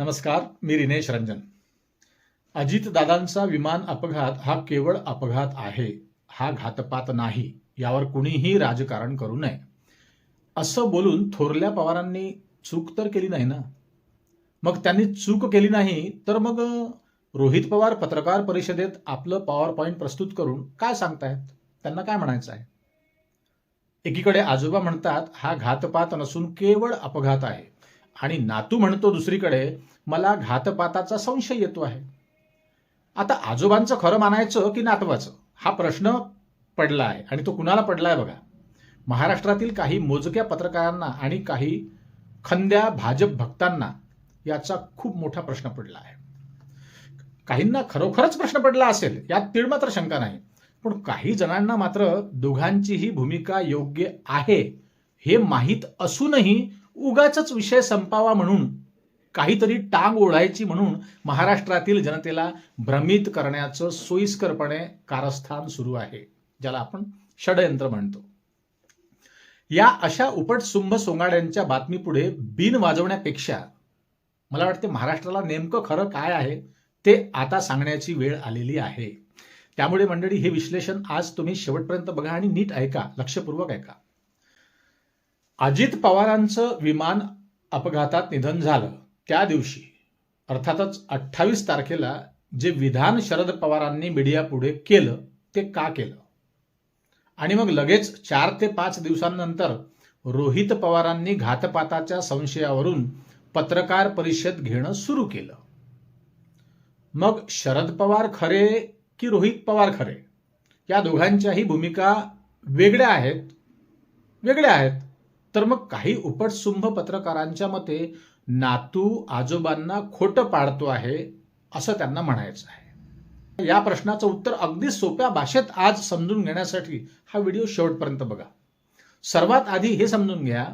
नमस्कार मी रिनेश रंजन. अजितदादांचा विमान अपघात हा केवळ अपघात आहे हा घातपात नाही यावर कुणीही राजकारण करू नये. असं बोलून थोरल्या पवारांनी चूक तर केली नाही ना? मग त्यांनी चूक केली नाही तर मग रोहित पवार पत्रकार परिषदेत आपलं पॉवर पॉईंट प्रस्तुत करून काय सांगतायत? त्यांना काय म्हणायचं आहे? एकीकडे आजोबा म्हणतात हा घातपात नसून केवळ अपघात आहे. आणि नातू म्हणतो दुसरीकडे मला घातपाताचा संशय येतो आहे. आता आजोबांचं खरं मानायचं की नातवाचं? हा प्रश्न पडला आहे आणि तो कुणाला पडलाय बघा. महाराष्ट्रातील काही मोजक्या पत्रकारांना आणि काही खंद्या भाजप भक्तांना याचा खूप मोठा प्रश्न पडला आहे. काहींना खरोखरच प्रश्न पडला असेल यात तीळ मात्र शंका नाही. पण काही जणांना मात्र दोघांचीही भूमिका योग्य आहे हे माहीत असूनही उगाच विषय संपावा म्हणून काहीतरी टांग ओढायची म्हणून महाराष्ट्रातील जनतेला भ्रमित करण्याचं सोयीस्करपणे कारस्थान सुरू आहे ज्याला आपण षडयंत्र म्हणतो. या अशा उपटसुंभ सोंगाड्यांच्या बातमीपुढे बिन वाजवण्यापेक्षा मला वाटते महाराष्ट्राला नेमकं खरं काय आहे ते आता सांगण्याची वेळ आलेली आहे. त्यामुळे मंडळी हे विश्लेषण आज तुम्ही शेवटपर्यंत बघा आणि नीट ऐका लक्षपूर्वक ऐका. अजित पवारांचं विमान अपघातात निधन झालं. त्या दिवशी अर्थातच अठ्ठावीस तारखेला जे विधान शरद पवारांनी मीडियापुढे केलं ते का केलं? आणि मग लगेच चार ते पाच दिवसांनंतर रोहित पवारांनी घातपाताच्या संशयावरून पत्रकार परिषद घेणं सुरू केलं. मग शरद पवार खरे की रोहित पवार खरे? या दोघांच्याही भूमिका वेगळ्या आहेत वेगळ्या आहेत. तर मग काही उपटसुंभ पत्रकारांच्या मते नातू आजोबांना खोटं पाडतो आहे असं त्यांना म्हणायचं आहे. या प्रश्नाचं उत्तर अगदी सोप्या भाषेत आज समजून घेण्यासाठी हा व्हिडिओ शेवटपर्यंत बघा. सर्वात आधी हे समजून घ्या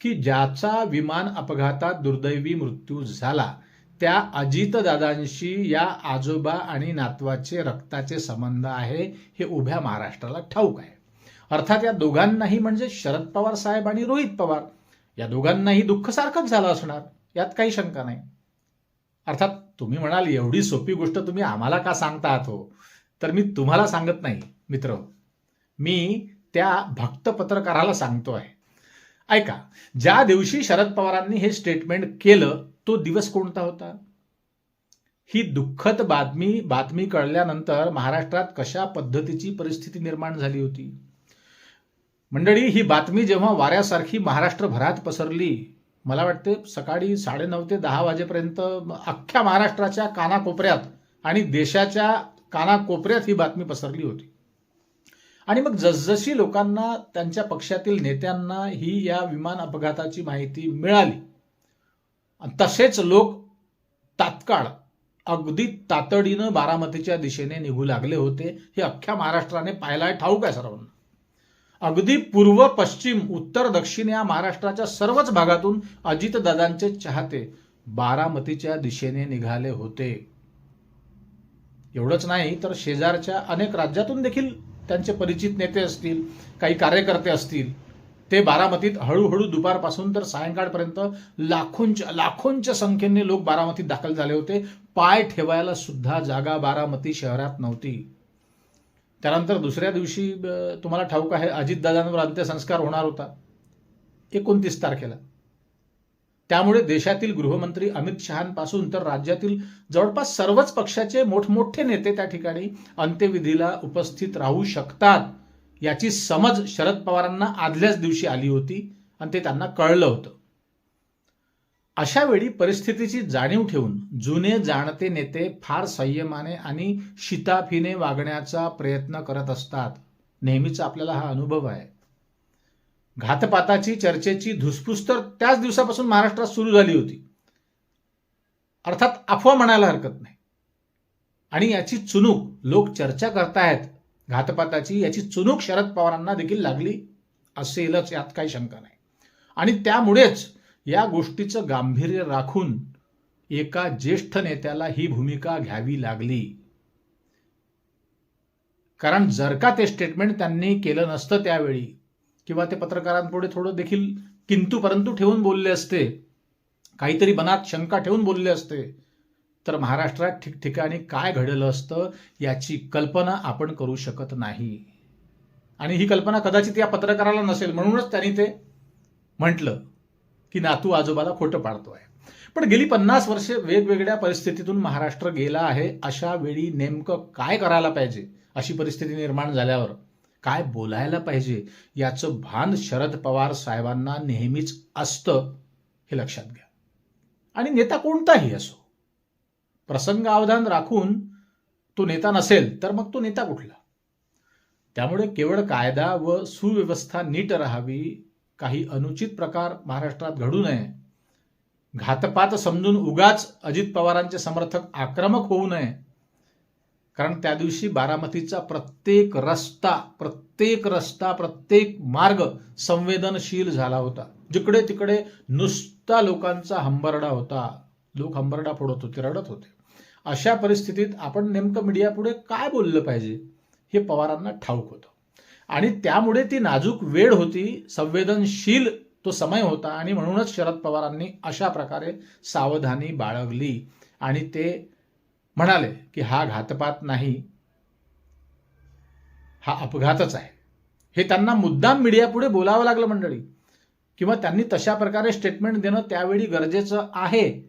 की ज्याचा विमान अपघातात दुर्दैवी मृत्यू झाला त्या अजितदादांशी या आजोबा आणि नातवाचे रक्ताचे संबंध आहे हे उभ्या महाराष्ट्राला ठाऊक आहे. अर्थात या दोघांनाही म्हणजे शरद पवार साहेब आणि रोहित पवार या दोघांनाही दुःख सारखंच झालं असणार यात काही शंका नाही. अर्थात तुम्ही म्हणाल एवढी सोपी गोष्ट तुम्ही आम्हाला का सांगता आहात हो? तर मी तुम्हाला सांगत नाही मित्र. मी त्या भक्त पत्रकाराला सांगतो आहे. ऐका ज्या दिवशी शरद पवारांनी हे स्टेटमेंट केलं तो दिवस कोणता होता? ही दुःखद बातमी बातमी कळल्यानंतर महाराष्ट्रात कशा पद्धतीची परिस्थिती निर्माण झाली होती? मंडळी ही बातमी जेव्हा वाऱ्यासारखी महाराष्ट्रभरात पसरली मला वाटते सकाळी साडेनऊ ते दहा वाजेपर्यंत अख्ख्या महाराष्ट्राच्या कानाकोपऱ्यात आणि देशाच्या कानाकोपऱ्यात ही बातमी पसरली होती. आणि मग जसजशी लोकांना त्यांच्या पक्षातील नेत्यांना ही या विमान अपघाताची माहिती मिळाली तसेच लोक तात्काळ अगदी तातडीनं बारामतीच्या दिशेने निघू लागले होते. हे अख्ख्या महाराष्ट्राने पाहायला ठाऊक आहे सर्वांना. अगदी पूर्व पश्चिम उत्तर दक्षिण या महाराष्ट्राच्या सर्वच भागातून अजितदादांचे चाहते बारामतीच्या दिशेने निघाले होते. एवढंच नाही तर शेजारच्या अनेक राज्यातून देखील त्यांचे परिचित नेते असतील काही कार्यकर्ते असतील ते बारामतीत हळूहळू दुपारपासून तर सायंकाळपर्यंत लाखोंच्या लाखोंच्या संख्येने लोक बारामतीत दाखल झाले होते. पाय ठेवायला सुद्धा जागा बारामती शहरात नव्हती. त्यानंतर दुसऱ्या दिवशी तुम्हाला ठाऊक आहे अजितदादांवर अंत्यसंस्कार होणार होता. एकोणतीस तारखेला. त्यामुळे देशातील गृहमंत्री अमित शहापासून तर राज्यातील जवळपास सर्वच पक्षाचे मोठमोठे नेते त्या ठिकाणी अंत्यविधीला उपस्थित राहू शकतात याची समज शरद पवारांना आदल्याच दिवशी आली होती आणि ते त्यांना कळलं होतं. अशा वेळी परिस्थितीची जाणीव ठेवून जुने जाणते नेते फार संयमाने आणि शिताफीने वागण्याचा प्रयत्न करत असतात. नेहमीचा आपल्याला हा अनुभव आहे. घातपाताची चर्चेची धुसफूस तर त्याच दिवसापासून महाराष्ट्रात सुरू झाली होती. अर्थात अफवा म्हणायला हरकत नाही. आणि याची चुनूक लोक चर्चा करतायत. घातपाताची याची चुनूक शरद पवारांना देखील लागली असेलच यात काही शंका नाही. आणि त्यामुळेच या गोष्टीचं गांभीर्य राखून एका ज्येष्ठ नेत्याला ही भूमिका घ्यावी लागली. कारण जर का ते स्टेटमेंट त्यांनी केलं नसतं त्यावेळी किंवा ते पत्रकारांपुढे थोडं देखील किंतू परंतु ठेवून बोलले असते काहीतरी मनात शंका ठेवून बोलले असते तर महाराष्ट्रात ठिकठिकाणी काय घडलं असतं याची कल्पना आपण करू शकत नाही. आणि ही कल्पना कदाचित या पत्रकाराला नसेल म्हणूनच त्यांनी ते म्हटलं. की नातू आजोबाला खोटं पाडतोय. पण गेली पन्नास वर्षे वेगवेगळ्या परिस्थितीतून महाराष्ट्र गेला आहे अशा वेळी नेमकं काय करायला पाहिजे? अशी परिस्थिती निर्माण झाल्यावर काय बोलायला पाहिजे? याचं भान शरद पवार साहेबांना नेहमीच असतं हे लक्षात घ्या. आणि नेता कोणताही असो प्रसंगावधान राखून तो नेता नसेल तर मग तो नेता कुठला? त्यामुळे केवळ कायदा व सुव्यवस्था नीट राहावी काही अनुचित प्रकार महाराष्ट्रात घडू नये. घातपात समजून उगाच अजित पवारांचे समर्थक आक्रमक होऊ नये. कारण त्या दिवशी बारामतीचा प्रत्येक रस्ता प्रत्येक रस्ता प्रत्येक मार्ग संवेदनशील झाला होता. जिकडे तिकडे नुसता लोकांचा हंबरडा होता. लोक हंबरडा फोडत होते रडत होते. अशा परिस्थितीत आपण नेमकं मीडियापुढे काय बोललं पाहिजे हे पवारांना ठाऊक होतं. आणि त्यामुळे ती नाजूक वेळ होती संवेदनशील तो समय होता आणि म्हणूनच शरद पवारांनी अशा प्रकारे सावधानी बाळगली. आणि ते म्हणाले की हा घातपात नाही हा अपघातच आहे. हे त्यांना मुद्दाम मीडियापुढे बोलावं लागलं मंडळी. किंवा त्यांनी तशा प्रकारे स्टेटमेंट देणं त्यावेळी गरजेचं आहे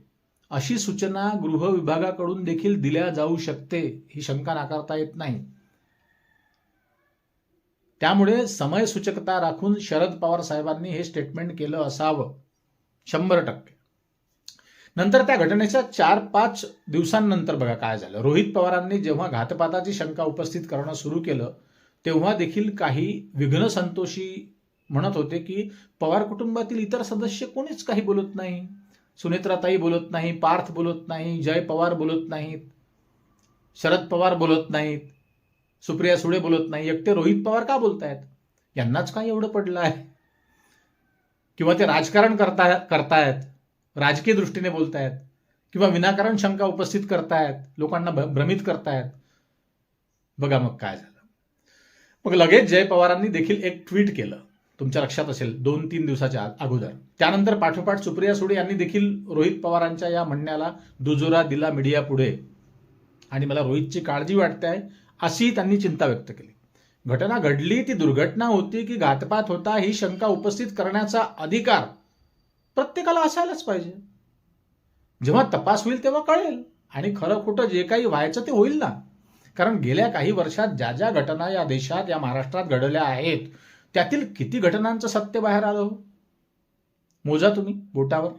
अशी सूचना गृह विभागाकडून देखील दिल्या जाऊ शकते ही शंका नाकारता येत नाही. त्यामुळे समयसूचकता राखून शरद पवार साहेबांनी हे स्टेटमेंट केलं असावं. शंभर टक्के. नंतर त्या घटनेच्या चार पाच दिवसांनंतर बघा काय झालं. रोहित पवारांनी जेव्हा घातपाताची शंका उपस्थित करणं सुरू केलं तेव्हा देखील काही विघ्न संतोषी म्हणत होते की पवार कुटुंबातील इतर सदस्य कोणीच काही बोलत नाही. सुनेत्राताई बोलत नाही पार्थ बोलत नाही जय पवार बोलत नाहीत शरद पवार बोलत नाहीत. सुप्रिया सुळे बोलत नाही एकटे रोहित पवार का बोलतायत? यांनाच काय एवढं पडलं आहे किंवा ते राजकारण करता करतायत राजकीय दृष्टीने बोलतायत किंवा विनाकारण शंका उपस्थित करतायत लोकांना भ्रमित करतायत? बघा मग काय झालं. मग लगेच जय पवारांनी देखील एक ट्विट केलं. तुमच्या लक्षात असेल दोन तीन दिवसाच्या अगोदर. त्यानंतर पाठोपाठ सुप्रिया सुळे यांनी देखील रोहित पवारांच्या या म्हणण्याला दुजोरा दिला मीडिया पुढे आणि मला रोहितची काळजी वाटते आहे अशी त्यांनी चिंता व्यक्त केली. घटना घडली ती दुर्घटना होती की घातपात होता ही शंका उपस्थित करण्याचा अधिकार प्रत्येकाला असायलाच पाहिजे. जेव्हा तपास होईल तेव्हा कळेल. आणि खरं खोटं जे काही व्हायचं ते होईल ना. कारण गेल्या काही वर्षात ज्या ज्या घटना या देशात या महाराष्ट्रात घडल्या आहेत त्यातील किती घटनांचं सत्य बाहेर आलं हो? मोजा तुम्ही बोटावर.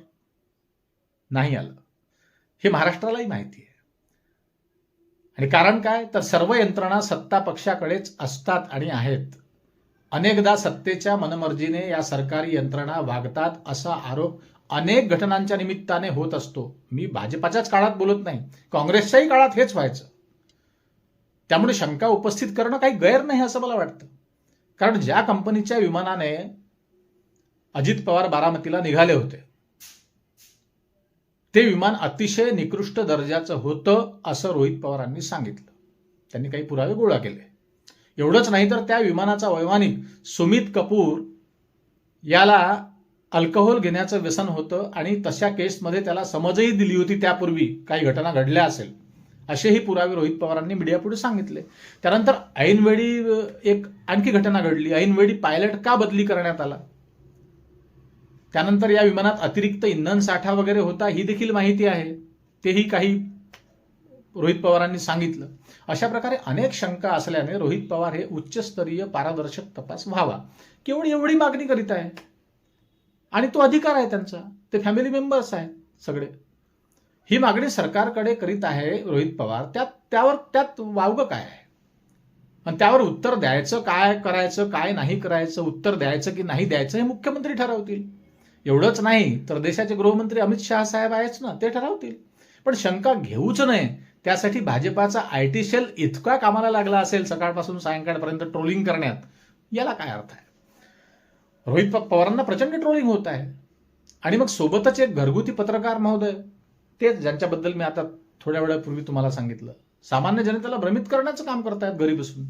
नाही आलं. हे महाराष्ट्रालाही माहिती आहे. आणि कारण काय? तर सर्व यंत्रणा सत्ता पक्षाकडेच असतात आणि आहेत. अनेकदा सत्तेच्या मनमर्जीने या सरकारी यंत्रणा वागतात असा आरोप अनेक घटनांच्या निमित्ताने होत असतो. मी भाजपाच्याच काळात बोलत नाही. काँग्रेसच्याही काळात हेच व्हायचं. त्यामुळे शंका उपस्थित करणं काही गैर नाही असं मला वाटतं. कारण ज्या कंपनीच्या विमानाने अजित पवार बारामतीला निघाले होते ते विमान अतिशय निकृष्ट दर्जाचं होतं असं रोहित पवारांनी सांगितलं. त्यांनी काही पुरावे गोळा केले. एवढंच नाही तर त्या विमानाचा वैमानिक सुमित कपूर याला अल्कोहोल घेण्याचं व्यसन होतं आणि तशा केसमध्ये त्याला समजही दिली होती त्यापूर्वी काही घटना घडल्या असेल असेही पुरावे रोहित पवारांनी मीडियापुढे सांगितले. त्यानंतर ऐनवेळी एक आणखी घटना घडली. ऐनवेळी पायलट का बदली करण्यात आला? त्यानंतर या विमानात अतिरिक्त इंधन साठा वगैरे होता ही देखील माहिती आहे. तेही काही रोहित पवारांनी सांगितलं. अशा प्रकारे अनेक शंका असल्याने रोहित पवार हे उच्चस्तरीय पारदर्शक तपास व्हावा. केवळ एवढी मागणी करीत आहे. आणि तो अधिकार आहे त्यांचा. ते फॅमिली मेंबर्स आहेत सगळे. ही मागणी सरकारकडे करीत आहे रोहित पवार. त्यात त्यावर त्यात वावगं काय आहे? आणि त्यावर उत्तर द्यायचं काय करायचं काय नाही करायचं उत्तर द्यायचं की नाही द्यायचं हे मुख्यमंत्री ठरवतील. एवढंच नाही तर देशाचे गृहमंत्री अमित शहा साहेब आहेच ना ते ठरवतील. पण शंका घेऊच नये त्यासाठी भाजपाचा आय टी सेल इतका कामाला लागला असेल सकाळपासून सायंकाळपर्यंत ट्रोलिंग करण्यात याला काय अर्थ आहे? रोहित पवारांना प्रचंड ट्रोलिंग होत आहे. आणि मग सोबतच एक घरगुती पत्रकार महोदय तेच ज्यांच्याबद्दल मी आता थोड्या वेळापूर्वी तुम्हाला सांगितलं. सामान्य जनतेला भ्रमित करण्याचं काम करतायत घरी बसून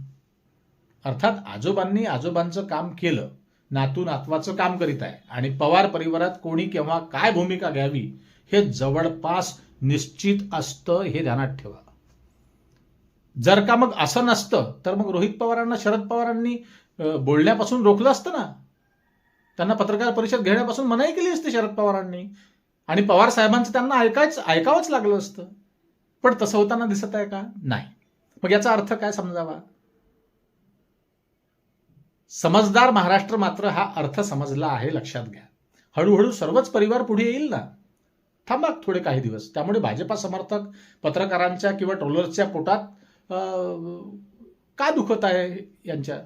अर्थात आजोबांनी आजोबांचं काम केलं. नातू नातवाचं काम करीत आहे. आणि पवार परिवारात कोणी केव्हा काय भूमिका घ्यावी हे जवळपास निश्चित असतं हे ध्यानात ठेवा. जर का मग असं नसतं तर मग रोहित पवारांना शरद पवारांनी बोलण्यापासून रोखलं असतं ना? त्यांना पत्रकार परिषद घेण्यापासून मनाई केली असती शरद पवारांनी. आणि पवार साहेबांचं त्यांना ऐकायच ऐकावंच लागलं असतं. पण तसं होताना दिसत आहे का? नाही. मग याचा अर्थ काय समजावा? समजदार महाराष्ट्र मात्र हा अर्थ समजला आहे लक्षात घ्या. हळूहळू सर्वच परिवार पुढे येईल ना? थांबा थोडे काही दिवस. त्यामुळे भाजपा समर्थक पत्रकारांच्या किंवा ट्रोलर्सच्या पोटात का दुखत आहे यांच्या?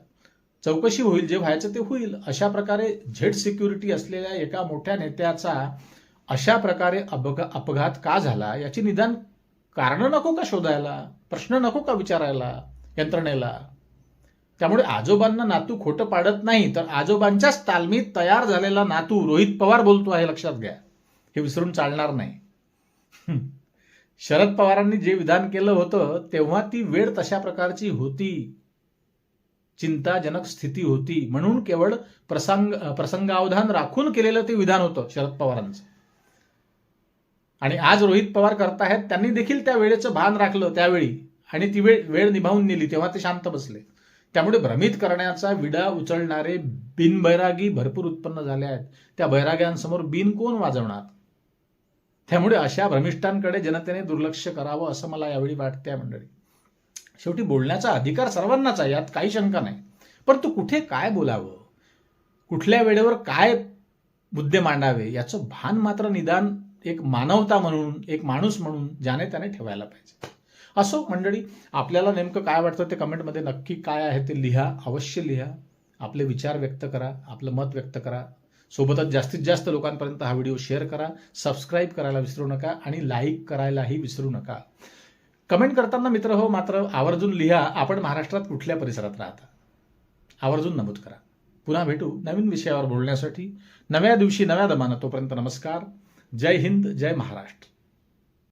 चौकशी होईल जे व्हायचं ते होईल. अशा प्रकारे झेड सिक्युरिटी असलेल्या एका मोठ्या नेत्याचा अशा प्रकारे अपघा अपघात का झाला? याची निदान कारणं नको का शोधायला? प्रश्न नको का विचारायला? यंत्रणेला? त्यामुळे आजोबांना नातू खोटं पाडत नाही तर आजोबांच्याच तालमीत तयार झालेला नातू रोहित पवार बोलतो आहे लक्षात घ्या. हे विसरून चालणार नाही. शरद पवारांनी जे विधान केलं होतं तेव्हा ती वेळ तशा प्रकारची होती. चिंताजनक स्थिती होती. म्हणून केवळ प्रसंग प्रसंगावधान राखून केलेलं ते विधान होतं शरद पवारांचं. आणि आज रोहित पवार करतायत त्यांनी देखील त्या वेळेचं भान राखलं त्यावेळी. आणि ती वेळ वेळ निभावून नेली तेव्हा ते शांत बसले. त्यामुळे भ्रमित करण्याचा विडा उचलणारे बिनबैरागी भरपूर उत्पन्न झाले आहेत. त्या बैराग्यांसमोर बिन कोण वाजवणार? त्यामुळे अशा भ्रमिष्ठांकडे जनतेने दुर्लक्ष करावं असं मला यावेळी वाटतंय मंडळी. शेवटी बोलण्याचा अधिकार सर्वांनाच आहे यात काही शंका नाही. परंतु कुठे काय बोलावं? कुठल्या वेळेवर काय मुद्दे मांडावे? याचं भान मात्र निदान एक मानवता म्हणून एक माणूस म्हणून ज्याने त्याने ठेवायला पाहिजे. असो मंडळी आपल्याला नेमकं काय वाटतं ते कमेंटमध्ये नक्की काय आहे ते लिहा अवश्य लिहा. आपले विचार व्यक्त करा आपलं मत व्यक्त करा. सोबतच जास्तीत जास्त लोकांपर्यंत हा व्हिडिओ शेअर करा सबस्क्राईब करायला विसरू नका आणि लाईक करायलाही विसरू नका. कमेंट करताना मित्र हो मात्र आवर्जून लिहा आपण महाराष्ट्रात कुठल्या परिसरात राहता? आवर्जून नमूद करा. पुन्हा भेटू नवीन विषयावर बोलण्यासाठी. नव्या दिवशी नव्या दमानं तोपर्यंत नमस्कार. जय हिंद जय महाराष्ट्र.